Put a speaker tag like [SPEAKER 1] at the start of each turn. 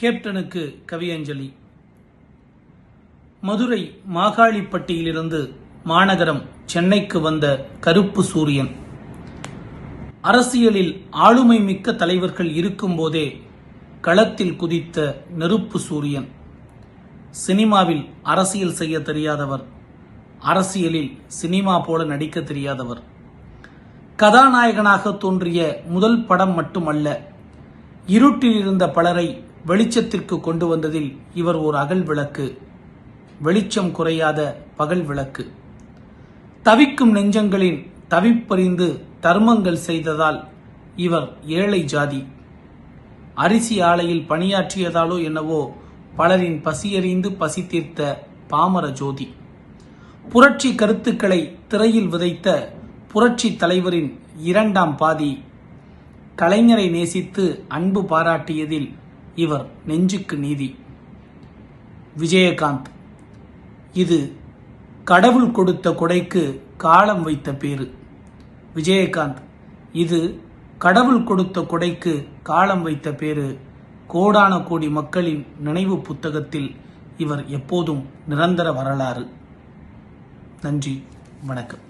[SPEAKER 1] கேப்டனுக்கு கவியஞ்சலி. மதுரை மாகாளிப்பட்டியிலிருந்து மாநகரம் சென்னைக்கு வந்த கருப்பு சூரியன். அரசியலில் ஆளுமை மிக்க தலைவர்கள் இருக்கும்போதே களத்தில் குதித்த நெருப்பு சூரியன். சினிமாவில் அரசியல் செய்ய தெரியாதவர். அரசியலில் சினிமா போல நடிக்க தெரியாதவர். கதாநாயகனாக தோன்றிய முதல் படம் மட்டுமல்ல இருட்டில் இருந்த பலரை வெளிச்சத்திற்கு கொண்டு வந்ததில் இவர் ஒரு அகல் விளக்கு. வெளிச்சம் குறையாத பகல் விளக்கு. தவிக்கும் நெஞ்சங்களின் தவிப்பறிந்து தர்மங்கள் செய்ததால் இவர் ஏழை ஜாதி. அரிசி ஆலையில் பணியாற்றியதாலோ என்னவோ பலரின் பசியறிந்து பசி தீர்த்த பாமர ஜோதி. புரட்சி கருத்துக்களை திரையில் விதைத்த புரட்சி தலைவரின் இரண்டாம் பாதி. கலைஞரை நேசித்து அன்பு பாராட்டியதில் இவர் நெஞ்சுக்கு நீதி. விஜயகாந்த் இது கடவுள் கொடுத்த கொடைக்கு காலம் வைத்த பேரு விஜயகாந்த் இது கடவுள் கொடுத்த கொடைக்கு காலம் வைத்த பேரு கோடான கோடி மக்களின் நினைவு புத்தகத்தில் இவர் எப்போதும் நிரந்தர வரலாறு. நன்றி வணக்கம்.